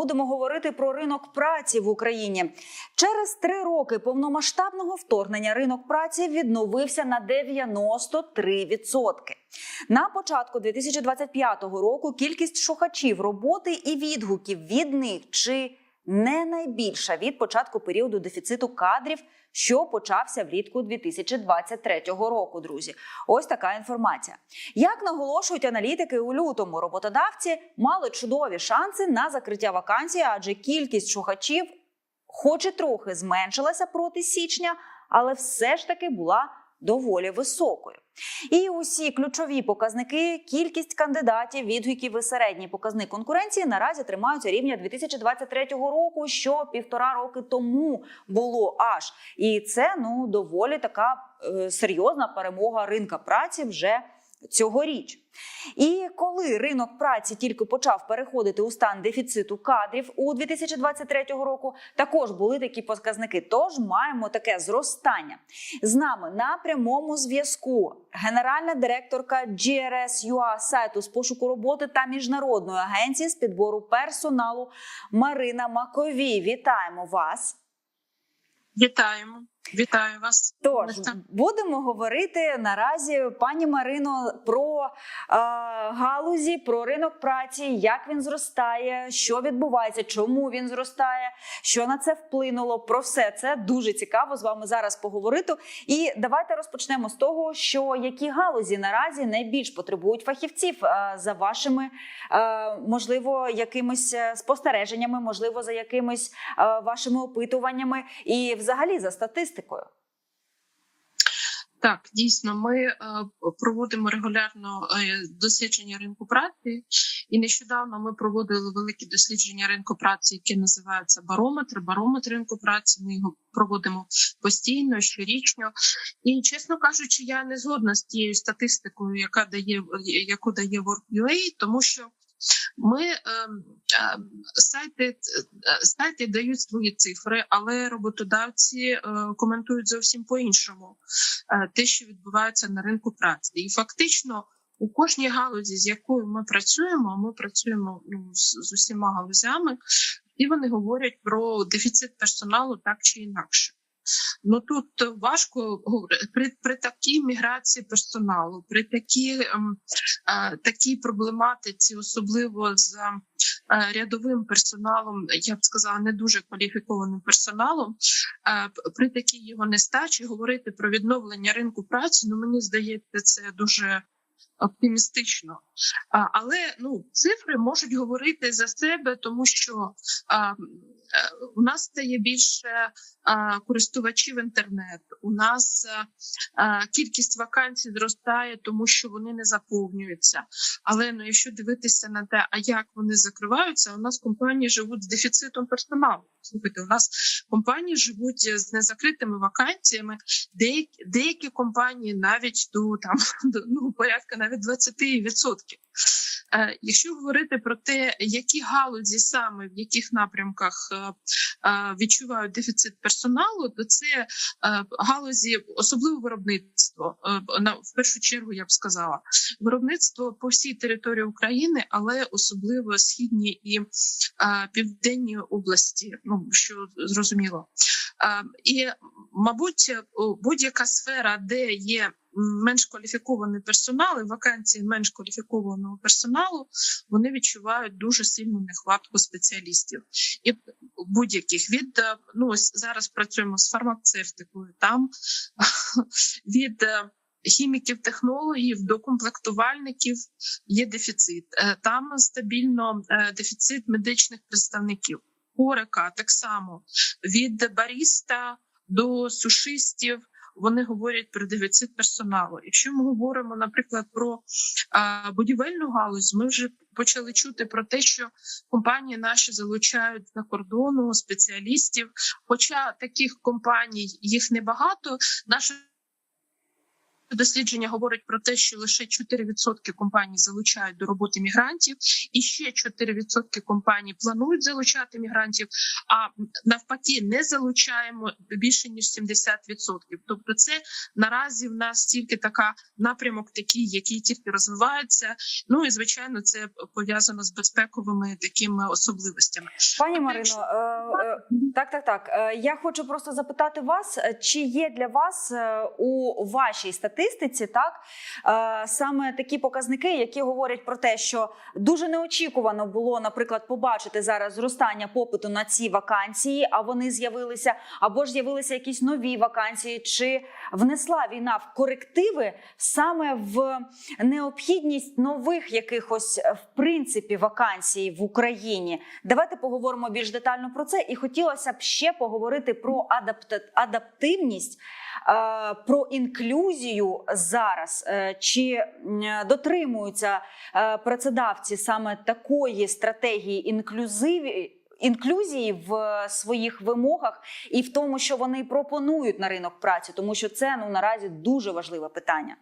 будемо говорити про ринок праці в Україні. Через три роки повномасштабного вторгнення ринок праці відновився на 93%. На початку 2025 року кількість шукачів роботи і відгуків від них чи не найбільша від початку періоду дефіциту кадрів, що почався влітку 2023 року. Друзі, ось така інформація. Як наголошують аналітики у лютому, роботодавці мали чудові шанси на закриття вакансій, адже кількість шукачів, хоч і трохи зменшилася проти січня, але все ж таки була доволі високою. І усі ключові показники, кількість кандидатів, відгуків і середній показник конкуренції наразі тримаються рівня 2023 року, що півтора роки тому було аж. І це ну доволі така е, серйозна перемога ринка праці вже цьогоріч. І коли ринок праці тільки почав переходити у стан дефіциту кадрів у 2023 року, також були такі показники. Тож маємо таке зростання. З нами на прямому зв'язку генеральна директорка GRS.UA сайту з пошуку роботи та міжнародної агенції з підбору персоналу Марина Маковій. Вітаємо вас. Вітаємо, вітаю вас. Тож будемо говорити наразі, пані Марино, про е, галузі, про ринок праці, як він зростає, що відбувається, чому він зростає, що на це вплинуло. Про все це дуже цікаво з вами зараз поговорити. І давайте розпочнемо з того, що які галузі наразі найбільш потребують фахівців е, за вашими е, можливо якимись спостереженнями, можливо, за якимись е, вашими опитуваннями і взагалі за статистикою. Так, дійсно, ми е, проводимо регулярно е, дослідження ринку праці, і нещодавно ми проводили велике дослідження ринку праці, яке називається барометр. Барометр ринку праці. Ми його проводимо постійно, щорічно. І чесно кажучи, я не згодна з тією статистикою, яка дає яку дає WorkUA, тому що ми е, е, сайти сайти дають свої цифри, але роботодавці е, коментують зовсім по іншому е, те, що відбувається на ринку праці, і фактично. У кожній галузі, з якою ми працюємо, ми працюємо ну, з усіма галузями, і вони говорять про дефіцит персоналу так чи інакше. Ну тут важко говорити при при такій міграції персоналу, при такій е, такій проблематиці, особливо з е, рядовим персоналом, я б сказала, не дуже кваліфікованим персоналом. Е, при такій його нестачі говорити про відновлення ринку праці. Ну мені здається, це дуже оптимістично. Але ну цифри можуть говорити за себе, тому що а, у нас стає більше користувачів інтернету. У нас кількість вакансій зростає, тому що вони не заповнюються. Але ну, якщо дивитися на те, а як вони закриваються, у нас компанії живуть з дефіцитом персоналу. Слухайте, у нас компанії живуть з незакритими вакансіями. Деякі деякі компанії навіть до там до ну порядка навіть 20%. Е, якщо говорити про те, які галузі саме в яких напрямках е, е, відчувають дефіцит персоналу, то це галузі, особливо виробництво в першу чергу, я б сказала, виробництво по всій території України, але особливо східні і південні області. Ну що зрозуміло, і мабуть, будь-яка сфера, де є менш кваліфікований персонал і вакансії менш кваліфікованого персоналу, вони відчувають дуже сильну нехватку спеціалістів і будь-яких від ну ось зараз працюємо з фармацевтикою, там від хіміків, технологів до комплектувальників є дефіцит. Там стабільно дефіцит медичних представників. Орека так само від баріста до сушистів. Вони говорять про дефіцит персоналу. Якщо ми говоримо, наприклад, про будівельну галузь, ми вже почали чути про те, що компанії наші залучають за кордону спеціалістів. Хоча таких компаній їх небагато, наша дослідження говорить про те, що лише 4% компаній залучають до роботи мігрантів, і ще 4% компаній планують залучати мігрантів. А навпаки, не залучаємо більше ніж 70%. Тобто, це наразі в нас тільки така напрямок, такий, який тільки розвивається. Ну і звичайно, це пов'язано з безпековими такими особливостями. Пані Марино, е, е, так, так, так. Е, Я хочу просто запитати вас, чи є для вас у вашій статистиці так е, саме такі показники, які говорять про те, що дуже неочікувано було, наприклад, побачити зараз зростання попиту на ці вакансії, а вони з'явилися, або ж з'явилися якісь нові вакансії, чи внесла війна в корективи саме в необхідність нових якихось е, в принципі вакансій в Україні? Давайте поговоримо більш детально про це. І хотілося б ще поговорити про адапта- адаптивність, е, про інклюзію зараз. Е, Чи дотримуються е, працедавці саме такої стратегії інклюзиві? Інклюзії в своїх вимогах і в тому, що вони пропонують на ринок праці, тому що це ну наразі дуже важливе питання.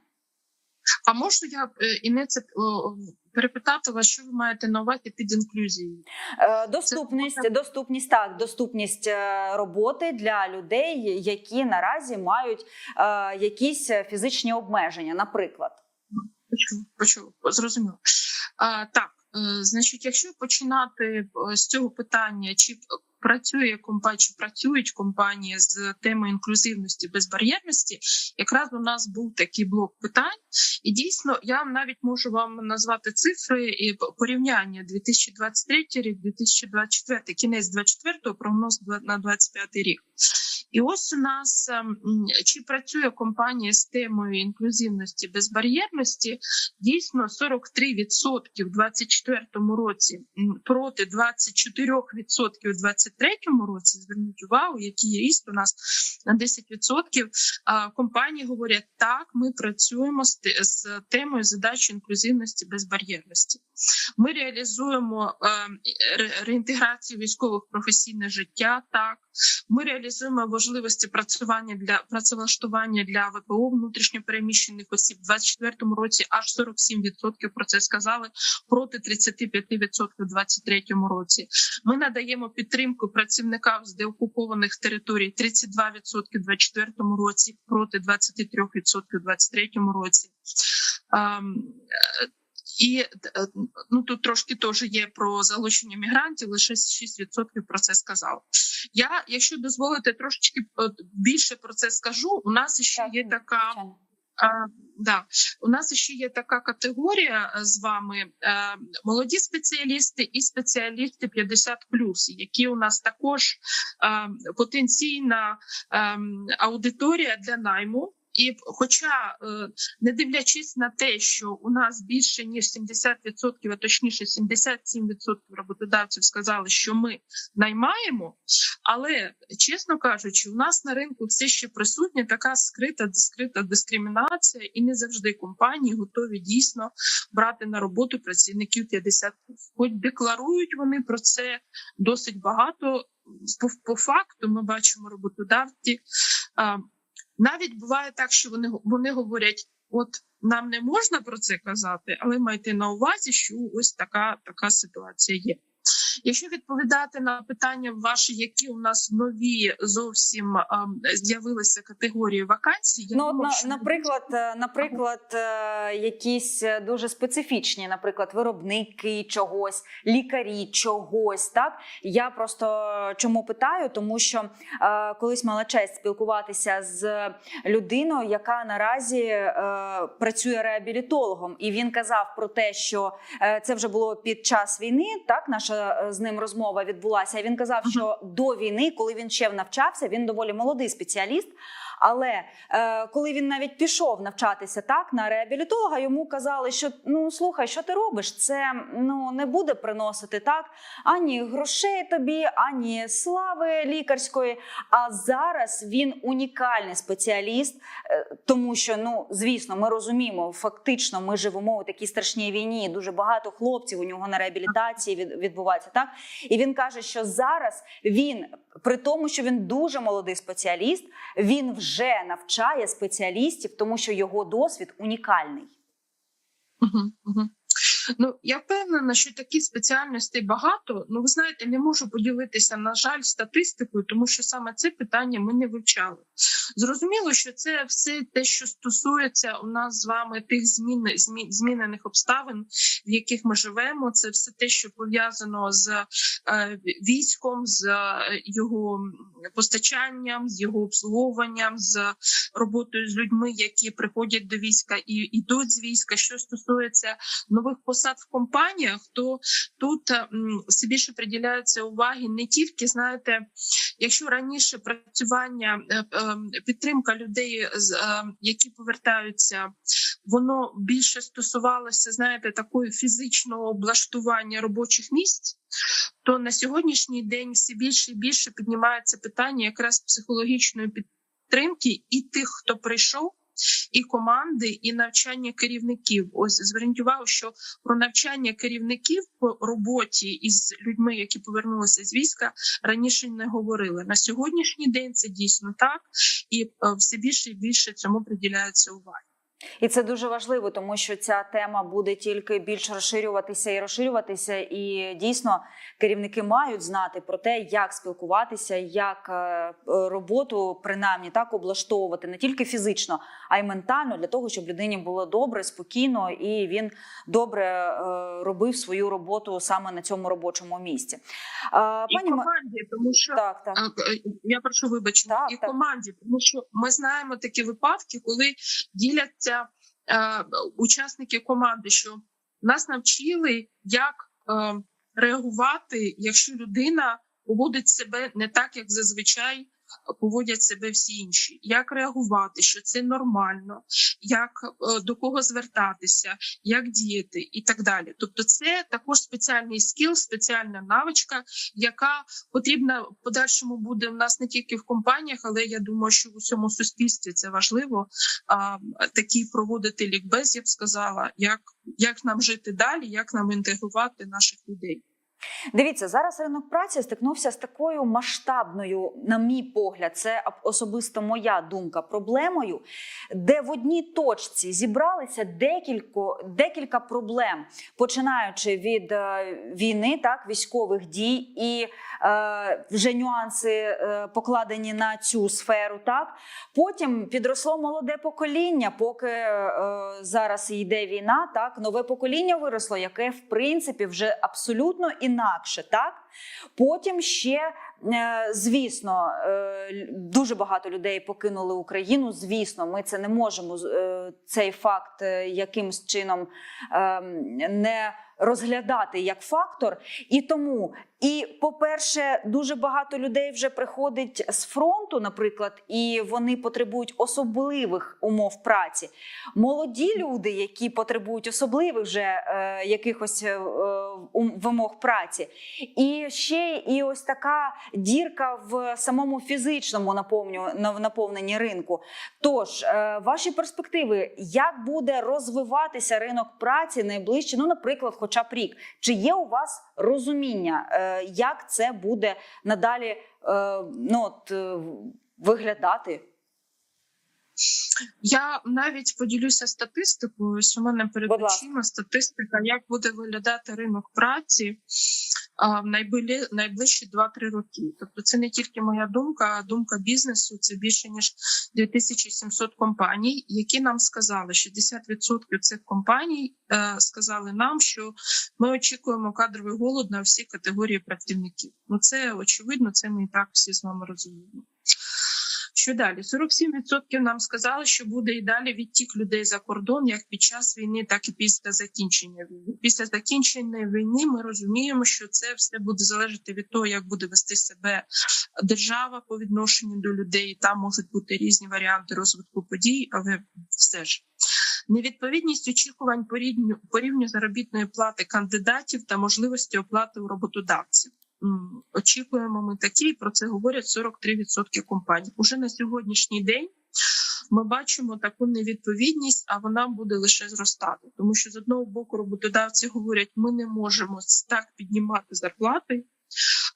А можу я е, і не це перепитати вас, що ви маєте на увазі під інклюзією? Е, Доступність, доступність так, доступність е, роботи для людей, які наразі мають якісь фізичні обмеження, наприклад. Почув, почув, зрозуміло. А, так, значить, якщо починати з цього питання, чи працює компанія, працюють компанії з темою інклюзивності, безбар'єрності, якраз у нас був такий блок питань, і дійсно я навіть можу вам назвати цифри і порівняння. 2023 рік, 2024, кінець 24 прогноз на 25 рік. І ось у нас ем, чи працює компанія з темою інклюзивності безбар'єрності, дійсно 43% в 2024 році проти 24% в 2023 році. Зверніть увагу, який ріст у нас на 10%. Компанії говорять, так, ми працюємо з, темою задачі інклюзивності безбар'єрності. Ми реалізуємо е, реінтеграцію військових професійне життя. Так, ми реалізуємо можливості працювання для працевлаштування для ВПО внутрішньопереміщених осіб. У 2024 році аж 47% про це сказали проти 35% у 2023 році. Ми надаємо підтримку працівникам з деокупованих територій 32% у 2024 році проти 23% у 2023 році. Ем, е, і е, ну тут трошки теж є про залучення мігрантів, лише 6% про це сказав. Я, якщо дозволите, трошечки е, більше про це скажу. У нас ще є така а, да. У нас ще є така категорія е, з вами: е, молоді спеціалісти і спеціалісти 50+, які у нас також е, потенційна е, аудиторія для найму. І хоча, е, не дивлячись на те, що у нас більше ніж 70%, а точніше 77% роботодавців сказали, що ми наймаємо, але чесно кажучи, у нас на ринку все ще присутня така скрита скрита дискримінація, і не завжди компанії готові дійсно брати на роботу працівників 50 Хоч декларують вони про це досить багато. По, по факту ми бачимо роботодавці. Навіть буває так, що вони вони говорять: от нам не можна про це казати, але майте на увазі, що ось така, така ситуація є. Якщо відповідати на питання ваші, які у нас нові зовсім з'явилися категорії вакансій, я Ну, думаю, на, наприклад, е, наприклад, е, якісь е, дуже специфічні, наприклад, виробники чогось, лікарі чогось. Так я просто чому питаю, тому що е, колись мала честь спілкуватися з людиною, яка наразі е, працює реабілітологом, і він казав про те, що е, це вже було під час війни. Так, наша з ним розмова відбулася. Він казав, що до війни, коли він ще навчався, він доволі молодий спеціаліст. Але е, коли він навіть пішов навчатися так на реабілітолога, йому казали, що ну слухай, що ти робиш? Це ну не буде приносити так ані грошей тобі, ані слави лікарської. А зараз він унікальний спеціаліст, е, тому що ну звісно, ми розуміємо, фактично, ми живемо у такій страшній війні. Дуже багато хлопців у нього на реабілітації від, відбувається так. І він каже, що зараз він при тому, що він дуже молодий спеціаліст, він вже вже навчає спеціалістів, тому що його досвід унікальний. Угу, угу. Ну я впевнена, що таких спеціальностей багато. Ну, ви знаєте, не можу поділитися, на жаль, статистикою, тому що саме це питання ми не вивчали. Зрозуміло, що це все те, що стосується у нас з вами тих змін, змі, змінених обставин, в яких ми живемо. Це все те, що пов'язано з е, військом, з е, його постачанням, з його обслуговуванням, з роботою з людьми, які приходять до війська і йдуть з війська. Що стосується нових посад в компаніях, то тут все більше приділяється уваги не тільки знаєте, якщо раніше працювання е, е, підтримка людей, е, які повертаються, воно більше стосувалося, знаєте, такої фізичного облаштування робочих місць. То на сьогоднішній день все більше і більше піднімається питання якраз психологічної підтримки і тих, хто прийшов, і команди, і навчання керівників. Ось зверніть увагу, що про навчання керівників по роботі із людьми, які повернулися з війська, раніше не говорили. На сьогоднішній день це дійсно так, і е, все більше і більше цьому приділяється уваги. І це дуже важливо, тому що ця тема буде тільки більш розширюватися і розширюватися. І дійсно керівники мають знати про те, як спілкуватися, як е, роботу принаймні так облаштовувати не тільки фізично, а й ментально для того, щоб людині було добре, спокійно і він добре е, робив свою роботу саме на цьому робочому місці. Е, І Пані команді, тому що так, так. Я прошу вибачення Так, і так. команді, тому що ми знаємо такі випадки, коли діляться е, учасники команди, що нас навчили, як е, реагувати, якщо людина поводить себе не так, як зазвичай поводять себе всі інші. Як реагувати, що це нормально, як е, до кого звертатися, як діяти і так далі. Тобто, це також спеціальний скіл, спеціальна навичка, яка потрібна в подальшому буде в нас не тільки в компаніях, але я думаю, що в усьому суспільстві це важливо. А, такий проводити лікбез, я б сказала, як, як нам жити далі, як нам інтегрувати наших людей. Дивіться, зараз ринок праці стикнувся з такою масштабною, на мій погляд, це особисто моя думка, проблемою, де в одній точці зібралися декілько, декілька проблем, починаючи від е, війни, так військових дій і е, вже нюанси е, покладені на цю сферу. Так потім підросло молоде покоління, поки е, зараз йде війна. Так нове покоління виросло, яке в принципі вже абсолютно інакше. Так потім ще. е, Звісно, е, дуже багато людей покинули Україну. Звісно, ми це не можемо е, цей факт якимсь чином ем, не розглядати як фактор. І тому, і по-перше, дуже багато людей вже приходить з фронту, наприклад, і вони потребують особливих умов праці. Молоді люди, які потребують особливих вже е, якихось е, вимог праці. І ще і ось така дірка в самому фізичному наповненні ринку. Тож, е, ваші перспективи, як буде розвиватися ринок праці найближче, ну, наприклад, хоча б рік? Чи є у вас розуміння, е, як це буде надалі е, ну, от, е, виглядати? Я навіть поділюся статистикою. Ось у мене перед очима статистика, як буде виглядати ринок праці в найближчі 2-3 роки. Тобто, це не тільки моя думка, а думка бізнесу. Це більше ніж 2700 компаній, які нам сказали, 60% цих компаній е, сказали нам, що ми очікуємо кадровий голод на всі категорії працівників. Ну це очевидно, це ми і так всі з вами розуміємо. Що далі? 47% нам сказали, що буде і далі відтік людей за кордон, як під час війни, так і після закінчення війни. Після закінчення війни ми розуміємо, що це все буде залежати від того, як буде вести себе держава по відношенню до людей. Там можуть бути різні варіанти розвитку подій, але все ж. Невідповідність очікувань по рівню, по рівню заробітної плати кандидатів та можливості оплати у роботодавців. Очікуємо ми такі, і про це говорять 43% компаній. Уже на сьогоднішній день ми бачимо таку невідповідність, а вона буде лише зростати. Тому що з одного боку роботодавці говорять, ми не можемо так піднімати зарплати.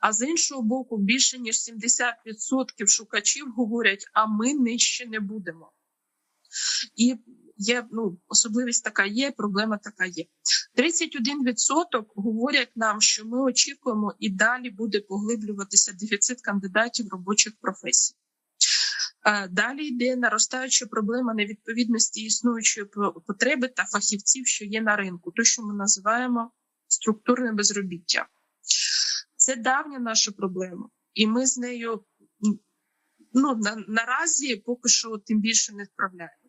А з іншого боку, більше ніж 70% шукачів говорять, а ми нижче не будемо. І є ну, особливість така є, проблема така є. 31% говорять нам, що ми очікуємо і далі буде поглиблюватися дефіцит кандидатів робочих професій. Далі йде наростаюча проблема невідповідності існуючої потреби та фахівців, що є на ринку, то що ми називаємо структурне безробіття. Це давня наша проблема, і ми з нею ну, на, наразі поки що тим більше не справляємося.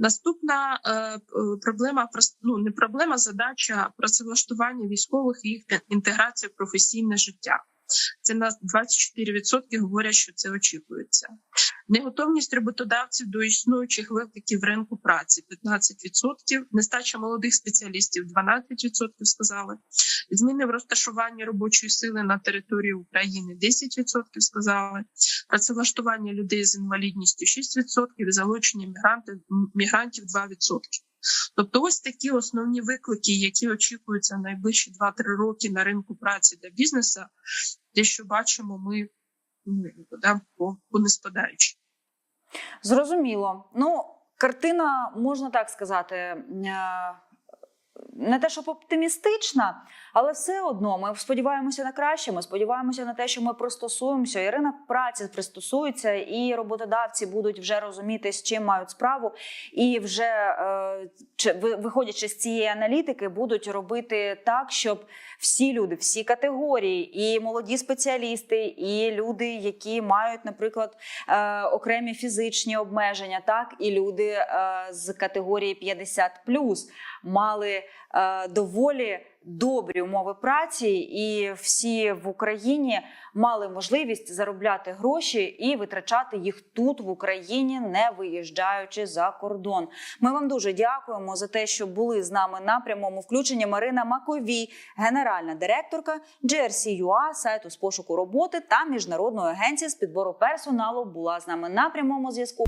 Наступна е, проблема ну, не проблема, задача працевлаштування військових і їх інтеграція в професійне життя. Це на 24% говорять, що це очікується. Неготовність роботодавців до існуючих викликів ринку праці 15%, нестача молодих спеціалістів 12% сказали. Зміни в розташуванні робочої сили на території України 10% сказали. Працевлаштування людей з інвалідністю 6%, і залучення мігрантів, мігрантів 2%. Тобто, ось такі основні виклики, які очікуються найближчі 2-3 роки на ринку праці для бізнесу. Те, що бачимо, ми ну, да, по, по. Зрозуміло. Ну, картина, можна так сказати, е, не те, щоб оптимістична, але все одно ми сподіваємося на краще. Ми сподіваємося на те, що ми пристосуємося, і ринок праці пристосується, і роботодавці будуть вже розуміти, з чим мають справу, і вже е, чи- ви- виходячи з цієї аналітики, будуть робити так, щоб всі люди, всі категорії, і молоді спеціалісти, і люди, які мають, наприклад, е, окремі фізичні обмеження, так і люди е, з категорії 50+, мали е, доволі добрі умови праці, і всі в Україні мали можливість заробляти гроші і витрачати їх тут в Україні, не виїжджаючи за кордон. Ми вам дуже дякуємо за те, що були з нами на прямому включенні. Марина Маковій, генеральна директорка GRC.ua, сайту з пошуку роботи та міжнародної агенції з підбору персоналу, була з нами на прямому зв'язку.